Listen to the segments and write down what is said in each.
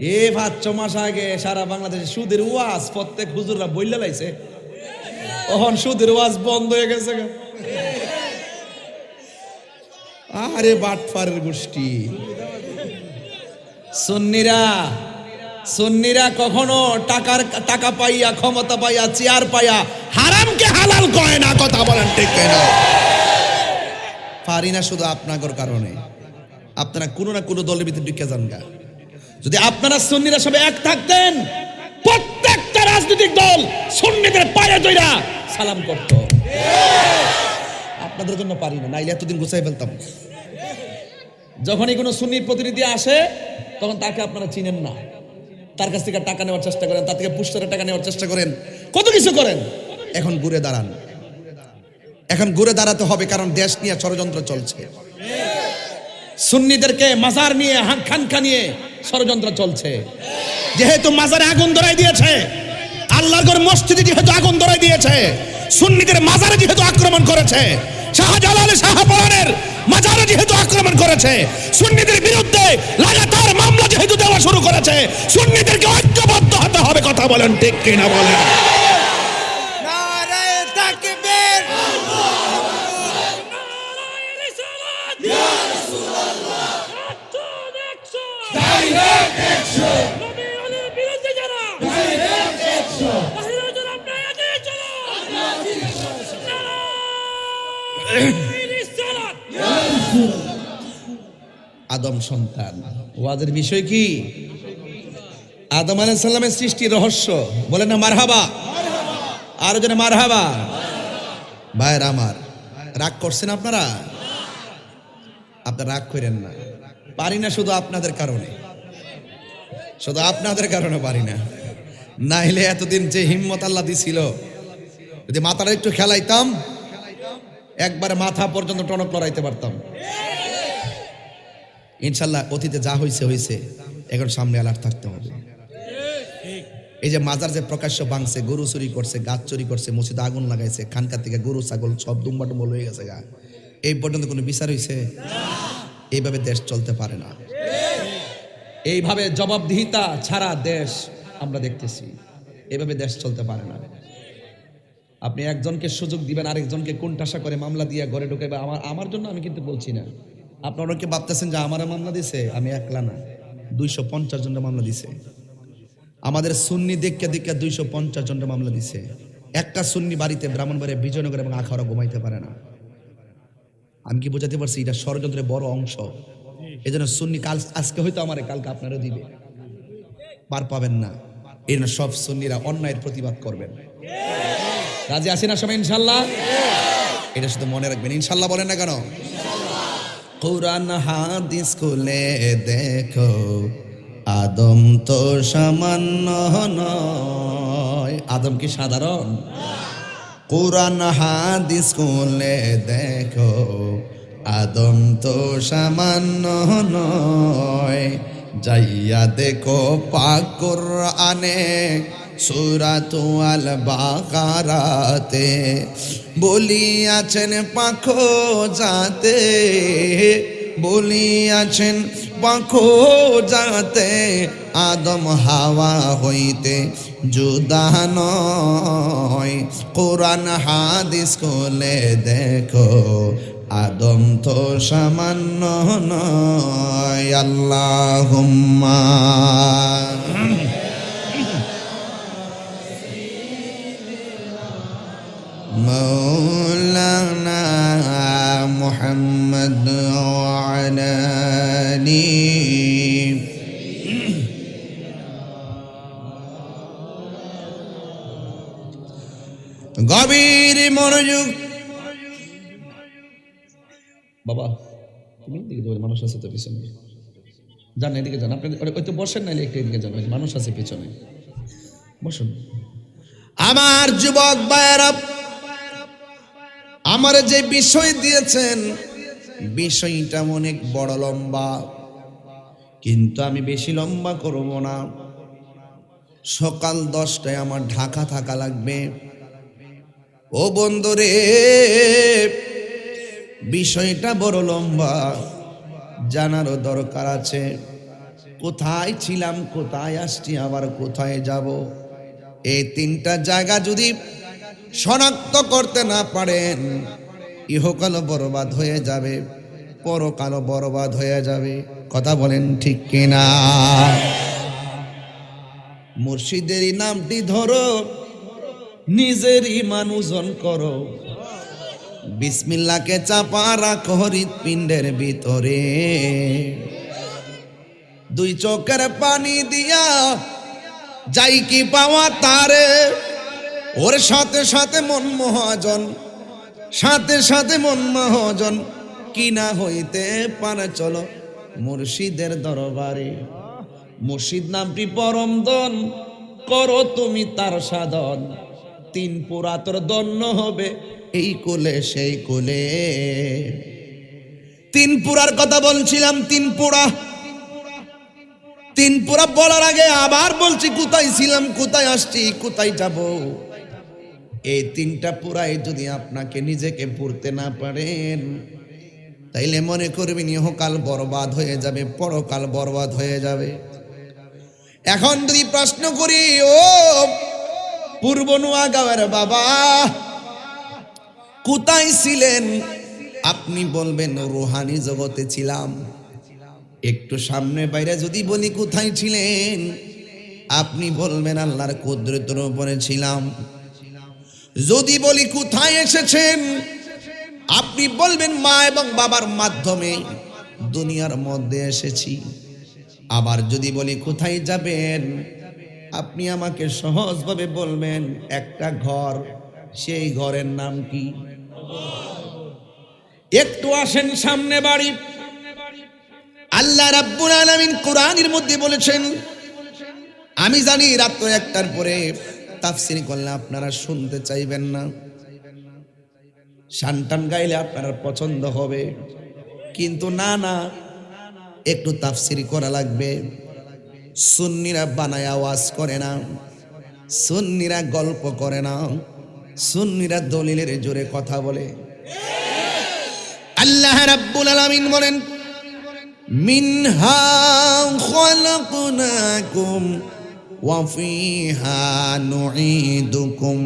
এ পাঁচ ছ মাস আগে সারা বাংলাদেশে সুদের ওয়াজ প্রত্যেক হুজুররা বইলে লাইছে। তখন সুদের ওয়াজ বন্ধ হয়ে গেছে। আরে বাটফারের গোষ্ঠী। সুন্নিরা সুন্নিরা কখনো টাকার, টাকা পাইয়া, ক্ষমতা পাইয়া, চেয়ার পাইয়া হারামকে হালাল কয় না কথা বলেন ঠিক না পারি না শুধু আপনাগর কারণে। আপনারা কোনো না কোনো দলের ভিতরে ঢুকে যান গা। যদি আপনারা সুন্নিরা সবাই এক থাকতেন, প্রত্যেকটা রাজনৈতিক দল সুন্নিদের পায়ে দইরা সালাম করত। আপনাদের জন্য পারি না, নাইলে এতদিন গুছাই ফেলতাম। যখনই কোনো সুন্নির প্রতিনিধি আসে, তখন তাকে আপনারা চিনেন না। তার কাছ থেকে টাকা নেওয়ার চেষ্টা করেন, তার থেকে পুস্তকের টাকা নেওয়ার চেষ্টা করেন, কত কিছু করেন। এখন ঘুরে দাঁড়ান। এখন ঘুরে দাঁড়াতে হবে, কারণ দেশ নিয়ে ষড়যন্ত্র চলছে। সুন্নিদেরকে মাজার নিয়ে খানকা নিয়ে ষড়যন্ত্র চলছে। যেহেতু মাজারে আগুন ধরাই দিয়েছে, আল্লাহর ঘর মসজিদে যেহেতু আগুন ধরাই দিয়েছে, সুন্নিদের মাজারে যেহেতু আক্রমণ করেছে, শাহজালাল শাহপরানের মাজারে যেহেতু আক্রমণ করেছে, সুন্নিদের বিরুদ্ধে লাগাতার মামলা যেহেতু দেওয়া শুরু করেছে, সুন্নিদেরকে ঐক্যবদ্ধ হতে হবে, কথা বলেন ঠিক কিনা বলেন। আদম সন্তান। ওয়াজের বিষয় কি? আদম আলাইহিস সালামের সৃষ্টির রহস্য। বলেন না, মারহাবা। আরও জনে মারহাবা। ভাইয়ের আমার, রাগ করছেন আপনারা? আপনারা রাগ করেন না। পারি না শুধু আপনাদের কারণে। শুধু আপনাদের কারণে পারি না। নাইলে এতদিন যে হিম্মত আল্লাহ দিছিল, যদি মাথাটা একটু খেলাইতাম, একবার মাথা পর্যন্ত টনক লড়াইতে পারতাম। ইনশাল্লাহ অতীতে যা হয়েছে হয়েছে এখন সামনে অ্যালার্ট থাকতে হবে। এই যে মাজার যে প্রকাশ্য ভাঙছে, গরু চুরি করছে, গাছ চুরি করছে, মসজিদে আগুন লাগাইছে, খানকার থেকে গরু, ছাগল সব দুম্বা টুম্বল হয়ে গেছে গা। এই পর্যন্ত কোনো বিচার হয়েছে এইভাবে দেশ চলতে পারে না। এইভাবে জবাবদিহিতা ছাড়া দেশ আমরা দেখতেছি। এইভাবে দেশ চলতে পারে না। আপনি একজনকে সুযোগ দিবেন, আরেকজনকে কোনটাশা করে মামলা দিয়ে ঘরে ঢুকে আমার আমার জন্য আমি কিন্তু বলছি না। আপনারা অনেকে ভাবতেছেন যে আমার মামলা দিছে? আমি একলা না। দুইশো পঞ্চাশ জনের মামলা দিছে। আমাদের সুন্নি দেখকে দেখে দুইশো পঞ্চাশ জনের মামলা দিছে। একটা সুন্নি বাড়িতে ব্রাহ্মণবাড়ি বিজয়নগর এবং আখাওড়া ঘুমাইতে পারে না। আমি কি বোঝাতে পারছি? এটা ষড়যন্ত্রের বড় অংশ। এই জন্য সুন্নি কাল, আজকে হয়তো আমার, কালকে আপনারও দিবে। পার পাবেন না। এই জন্য সব সুন্নিরা অন্যায়ের প্রতিবাদ করবেন। রাজি আছি না সবাই ইনশাল্লাহ? এটা শুধু মনে রাখবেন। ইনশাল্লাহ বলেন না কেন? কোরআন, হাদিস খুলে দেখো, আদম তো সামান্য নয়। আদম কি সাধারণ? কোরআন, হাদিস খুলে দেখো আদম তো সামান্য নয়। যাইয়া দেখো পাকুর আনে সুরাত আল বাকারাতে বলিয়াছেন পাখো যাতে বলিয়াছেন পাখো যাতে আদম হাওয়া হইতে জুদা নয়। কোরআন হাদিস কোলে দেখো আদম তো সামান্য নয় আল্লাহ মৌলানা মোহাম্মদ গভীর মনোযুক্ত বাবা, তুমি এদিকে মানুষ আছে তো পিছনে। যান, এদিকে যান। আপনি ওই- তো বসেন নাইলে একটু এদিকে যান। মানুষ আছে পিছনে। বসুন। আমার যুবক ভাইয়েরা, আমার যে বিষয় দিয়েছেন, বিষয়টা অনেক বড় লম্বা। কিন্তু আমি বেশি লম্বা করব না। সকাল দশটায় আমার ঢাকা থাকা লাগবে। ও বন্ধুরে বিষয়টা বড় লম্বা। জানারও দরকার আছে। কোথায় ছিলাম, কোথায় আসছি, আবার কোথায় যাব? এই তিনটা জায়গা যদি শনাক্ত করতে না পারেন ইহকাল বরবাদ হয়ে যাবে পরকাল বরবাদ হয়ে যাবে। কথা বলেন ঠিক কিনা? মুর্শিদেরই নামটি ধরো, নিজেরই ইমান ওজন করো। বিসমিল্লাকে চাপা রাখো হৃৎপিণ্ডের ভিতরে। দুই চোখের পানি দিয়া যাই কি পাওয়া তারে। ওর সাথে সাথে মন মহাজন, সাথে সাথে মন মহাজন কিনা হইতে পারে চলো মুর্শিদের দরবারে। মুর্শিদ নামটি পরম দন করো তুমি তার সাধন। তিন পুরাতর দন্য হবে এই কোলে, সেই কোলে। তিন পুরার কথা বলছিলাম, তিন পুরা। তিন পুরা বলার আগে আবার বলছি, কোথায় ছিলাম, কোথায় আসছি, কোথায় যাব? এই তিনটা পুরাই যদি আপনাকে নিজেকে পড়তে না পারেন, তাইলে মনে করবেন, ইহকাল বরবাদ হয়ে যাবে, পরকাল বরবাদ হয়ে যাবে। এখন যদি প্রশ্ন করি, ও পূর্ব নোয়াগাঁওয়ের বাবা কোথায় ছিলেন? আপনি বলবেন, রুহানি জগতে ছিলাম। একটু সামনে বাইরে যদি বলি, কোথায় ছিলেন? আপনি বলবেন, আল্লাহর কুদরতের উপরে ছিলাম। যদি বলি, কোথায় এসেছেন? আপনি বলবেন, মা এবং বাবার মাধ্যমে দুনিয়ার মধ্যে এসেছি। আবার যদি বলি, কোথায় যাবেন? আপনি আমাকে সহজভাবে বলবেন, একটা ঘর। সেই ঘরের নাম কি? একটু আসেন সামনে বাড়ি। আল্লাহ রাব্বুল আলামিন কোরআনের মধ্যে বলেছেন, আমি জানি রাত্র একটার পরে তাফসির করলে আপনারা শুনতে চাইবেন না। শানটান গাইলে আপনার পছন্দ হবে। কিন্তু না না, একটু তাফসির করা লাগবে। সুন্নিরা বানায় আওয়াজ করে না, সুন্নিরা গল্প করে না। সুন্নিরা দলিলের জোরে কথা বলে। আল্লাহ রাব্বুল আলামিন বলেন, মিনহা খলাকনাকুম ওয়া ফিহা নুঈদুকুম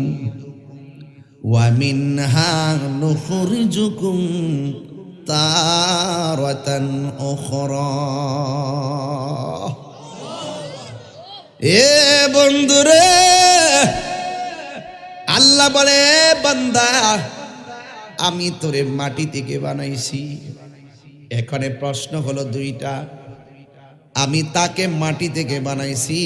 ওয়া মিনহা নুখরিজুকুম তারাতান উখরা। এ বন্ধুরে আল্লাহ বলে বান্দা, আমি তোরে মাটি থেকে বানাইছি। এখানে প্রশ্ন হলো দুইটা। আমি তাকে মাটি থেকে বানাইছি।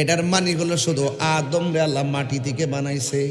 এটার মানে হলো শুধু আদম রে আল্লাহ মাটি থেকে বানাইছে।